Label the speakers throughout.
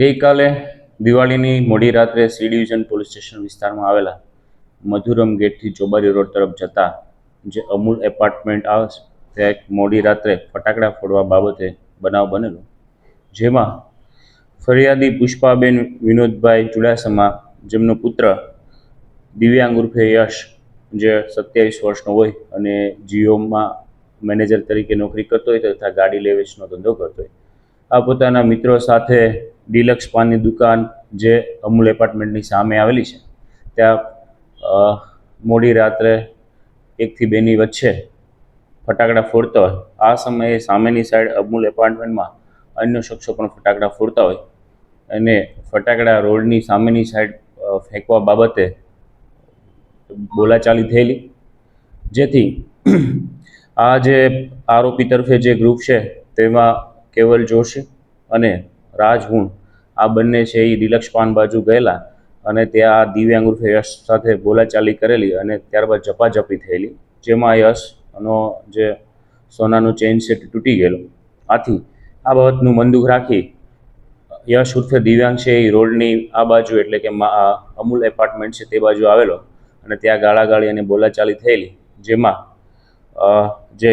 Speaker 1: ગઈકાલે દિવાળીની મોડી રાત્રે સી ડિવિઝન પોલીસ સ્ટેશન વિસ્તારમાં આવેલા મધુરમ ગેટથી ચોબારી રોડ તરફ જતા જે અમૂલ એપાર્ટમેન્ટ આવે ત્યાં એક મોડી રાત્રે ફટાકડા ફોડવા બાબતે બનાવ બનેલો. જેમાં ફરિયાદી પુષ્પાબેન વિનોદભાઈ ચુડાસમા, જેમનો પુત્ર દિવ્યાંગ ઉર્ફે યશ, જે સત્યાવીસ વર્ષનો હોય અને જીઓમાં મેનેજર તરીકે નોકરી કરતો હોય તથા ગાડી લેવેચનો ધંધો કરતો હોય. આ પોતાના મિત્રો સાથે ડિલક્સ પાનની દુકાન જે અમૂલ એપાર્ટમેન્ટની સામે આવેલી છે, ત્યાં મોડી રાત્રે એકથી બેની વચ્ચે ફટાકડા ફોડતા હોય. આ સમયે સામેની સાઈડ અમૂલ એપાર્ટમેન્ટમાં અન્ય શખ્સો પણ ફટાકડા ફોડતા હોય. અને ફટાકડા રોડની સામેની સાઈડ ફેંકવા બાબતે બોલાચાલી થયેલી. જેથી આ જે આરોપી તરફે જે ગ્રુપ છે, તેમાં કેવલ જોશી અને રાજ હુણ આ બંને છે એ ડિલક્સ પાન બાજુ ગયેલા અને ત્યાં દિવ્યાંગ ઉર્ફે યશ સાથે બોલાચાલી કરેલી અને ત્યારબાદ ઝપાઝપી થયેલી, જેમાં યશનો જે સોનાનું ચેઇન છે તૂટી ગયેલું. આથી આ બાબતનું મનદુખ રાખી યશ ઉર્ફે દિવ્યાંગ છે એ રોડની આ બાજુ એટલે કે અમૂલ એપાર્ટમેન્ટ છે તે બાજુ આવેલો અને ત્યાં ગાળાગાળી અને બોલાચાલી થયેલી, જેમાં જે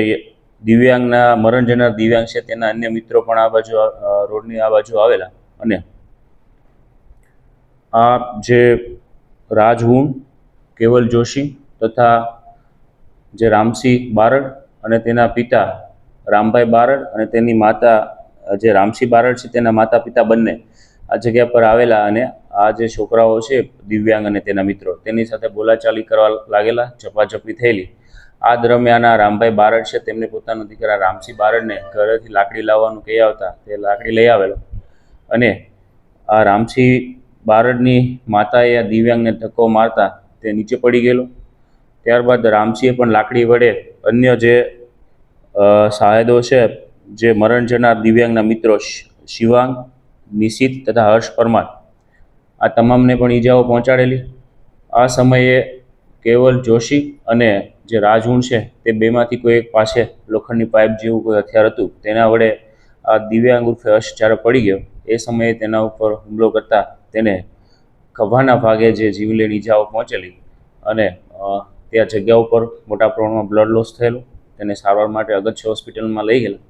Speaker 1: દિવ્યાંગના મરણ જનાર દિવ્યાંગ છે તેના અન્ય મિત્રો પણ આ બાજુ રોડની આ બાજુ આવેલા અને આ જે રાજહુણ કેવલ જોશી તથા જે રામસિંહ બારડ અને તેના પિતા રામભાઈ બારડ અને તેની માતા, જે રામસિંહ બારડ છે તેના માતા પિતા બંને આ જગ્યા પર આવેલા અને આ જે છોકરાઓ છે દિવ્યાંગ અને તેના મિત્રો તેની સાથે બોલાચાલી કરવા લાગેલા, ઝપાઝપી થયેલી. આ દરમિયાન આ રામભાઈ બારડ છે તેમને પોતાના દીકરા રામસિંહ બારડને ઘરેથી લાકડી લાવવાનું કહી આવતા તે લાકડી લઈ આવેલો. અને આ રામસિંહ બારડની માતાએ આ દિવ્યાંગને ધક્કો મારતા તે નીચે પડી ગયેલો. ત્યારબાદ રામસિંહે પણ લાકડી વડે અન્ય જે સાહેદો છે, જે મરણ જનાર દિવ્યાંગના મિત્રો શિવાંગ, નિશિત તથા હર્ષ પરમાર, આ તમામને પણ ઈજાઓ પહોંચાડેલી. આ સમયે કેવલ જોશી અને જે રાજહુણ છે, તે બેમાંથી કોઈ એક પાસે લોખંડની પાઇપ જેવું કોઈ હથિયાર હતું, તેના વડે આ દિવ્યાંગ ઉર્ફે હર્ષ જ્યારે પડી ગયો, એ સમયે તેના ઉપર હુમલો કરતા તેને ખભાના ભાગે જે જીવલેણ ઈજાઓ પહોંચેલી અને ત્યાં જગ્યા ઉપર મોટા પ્રમાણમાં બ્લડ લોસ થયેલું, તેને સારવાર માટે અગત્ય હોસ્પિટલમાં લઈ ગયેલા.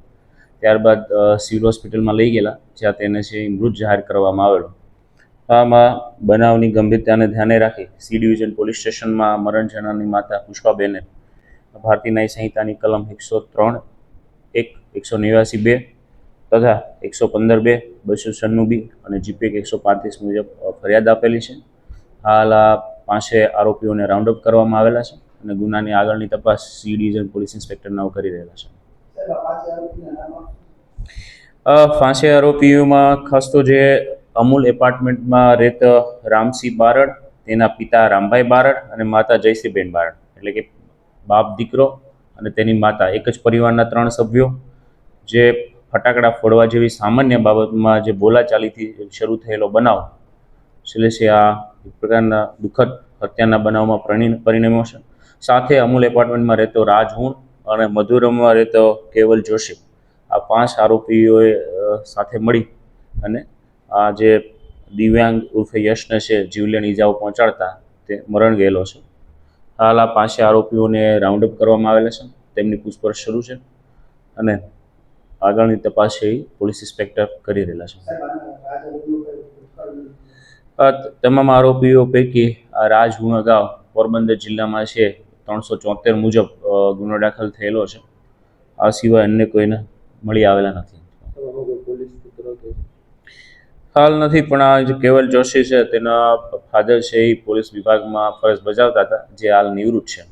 Speaker 1: ત્યારબાદ સિવિલ હોસ્પિટલમાં લઈ ગયેલા, જ્યાં તેને છે મૃત જાહેર કરવામાં આવેલો. આમાં બનાવની ગંભીરતાને ધ્યાને રાખી સી ડિવિઝન પોલીસ સ્ટેશનમાં મરણ જનારની માતા પુષ્પાબેને ભારતીય ન્યાય સંહિતાની કલમ એકસો ત્રણ, એક, એકસો નેવ્યાસી બે તથા એકસો પંદર બે, બસો છન્નું બી અને જીપીએક એકસો પાંત્રીસ મુજબ ફરિયાદ આપેલી છે. હાલ આ પાંચે આરોપીઓને રાઉન્ડ અપ કરવામાં આવેલા છે અને ગુનાની આગળની તપાસ સી ડિવિઝન પોલીસ ઇન્સ્પેક્ટર નાવ કરી રહેલા છે. પાંચે આરોપીઓમાં ખાસ તો જે અમૂલ એપાર્ટમેન્ટમાં રહેત રામસિંહ બારડ, તેના પિતા રામભાઈ બારડ અને માતા જયસિંહબેન બારડ. એટલે કે બાપ દીકરો અને તેની માતા, એક જ પરિવારના ત્રણ સભ્યો. જે ફટાકડા ફોડવા જેવી સામાન્ય બાબતમાં જે બોલાચાલીથી શરૂ થયેલો બનાવ, છેલ્લે છે આ એક પ્રકારના દુઃખદ હત્યાના બનાવમાં પરિણ, પરિણમ્યો છે. સાથે અમૂલ એપાર્ટમેન્ટમાં રહેતો રાજહુણ અને મધુરમમાં રહેતો કેવલ જોશી, આ પાંચ આરોપીઓએ સાથે મળી અને આ જે દિવ્યાંગ ઉર્ફે યશને છે જીવલેણ ઈજાઓ પહોંચાડતા તે મરણ ગયેલો છે. હાલ આ પાંચે આરોપીઓને રાઉન્ડ અપ કરવામાં આવેલા છે. તેમની પૂછપરછ શરૂ છે અને આગળની તપાસ છે પોલીસ ઇન્સ્પેક્ટર કરી રહેલા છે. તમામ આરોપીઓ પૈકી આ રાજ ગુણગાવ પોરબંદર જિલ્લામાં છે, ત્રણસો ચોતેર મુજબ ગુનો દાખલ થયેલો છે. આ સિવાય અન્ય કોઈને મળી આવેલા નથી. હાલ નથી, પણ આ જે કેવલ જોશી છે, તેના ફાધર છે એ પોલીસ વિભાગમાં ફરજ બજાવતા હતા, જે હાલ નિવૃત્ત છે.